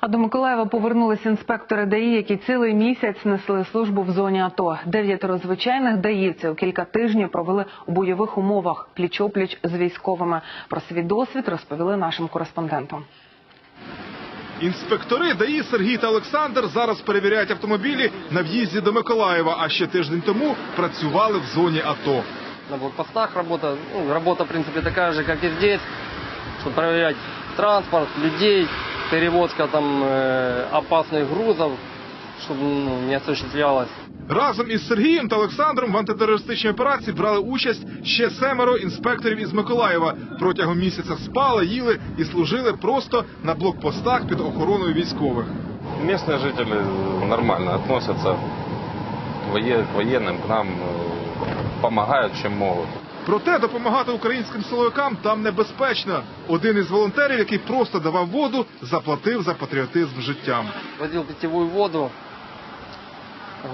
А до Миколаєва повернулись інспектори ДАІ, які цілий місяць несли службу в зоні АТО. Дев'ятеро звичайних даївців кілька тижнів провели у бойових умовах пліч-опліч з військовими. Про свій досвід розповіли нашим кореспондентам. Інспектори ДАІ Сергій та Олександр зараз перевіряють автомобілі на в'їзді до Миколаєва, а ще тиждень тому працювали в зоні АТО. на блокпостах работа. Ну, работа, в принципе, такая же, как и здесь, чтобы проверять транспорт, людей, перевозка там э, опасных грузов, чтобы ну, не осуществлялась. Разом із Сергієм та Олександром в антитерористичній операції брали участь ще семеро інспекторів із Миколаєва. Протягом місяця спали, їли і служили просто на блокпостах під охороною військових. Местные жители нормально относятся к вое- к военным, к нам э, помогают, чем могут. Проте допомагати українським силовикам там небезпечно. Один із волонтерів, який просто давав воду, заплатив за патріотизм життям. Возил питьевую воду.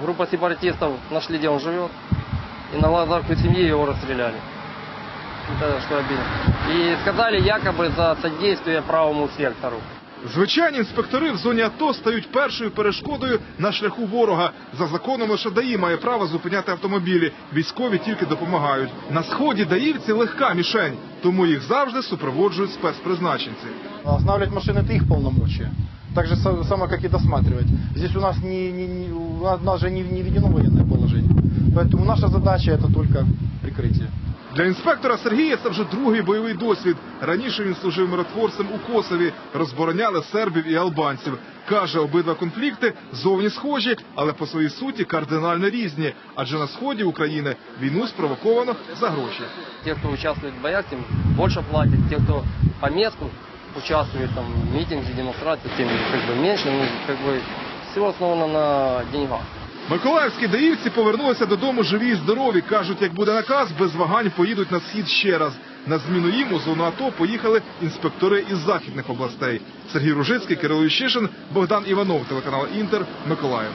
Группа сепаратистов нашли, где он живет. И на глазах у семьи его расстреляли. Это что обидно. И сказали якобы за содействие правому сектору. Звичайні інспектори в зоні АТО стають першою перешкодою на шляху ворога. За законом лише ДАІ має право зупиняти автомобілі. Військові тільки допомагають. На сході даївці легка мішень, тому їх завжди супроводжують спецпризначенці. Останавливать машины это их полномочия. Так же са- само, как и досматривать. Здесь у нас не, не- не- у нас- у нас же не, не введено военное положение. Поэтому наша задача это только прикрытие. Для інспектора Сергія це вже другий бойовий досвід. Раніше він служив миротворцем у Косові, розбороняли сербів і албанців. Каже, обидва конфлікти зовні схожі, але по своїй суті кардинально різні. Адже на сході України війну спровоковано за гроші. Те, кто участвует в боях, тем больше платят. Те, кто по месту участвует там, в митинге, демонстрации, тем как бы. Ну, бы все основано на деньгах. Миколаївські даївці повернулися додому живі і здорові. кажуть, як буде наказ, без вагань поїдуть на схід ще раз. На зміну їм у зону АТО поїхали інспектори із західних областей. Сергій Ружицький, Кирило Ющишин, Богдан Іванов, телеканал Інтер, Миколаїв.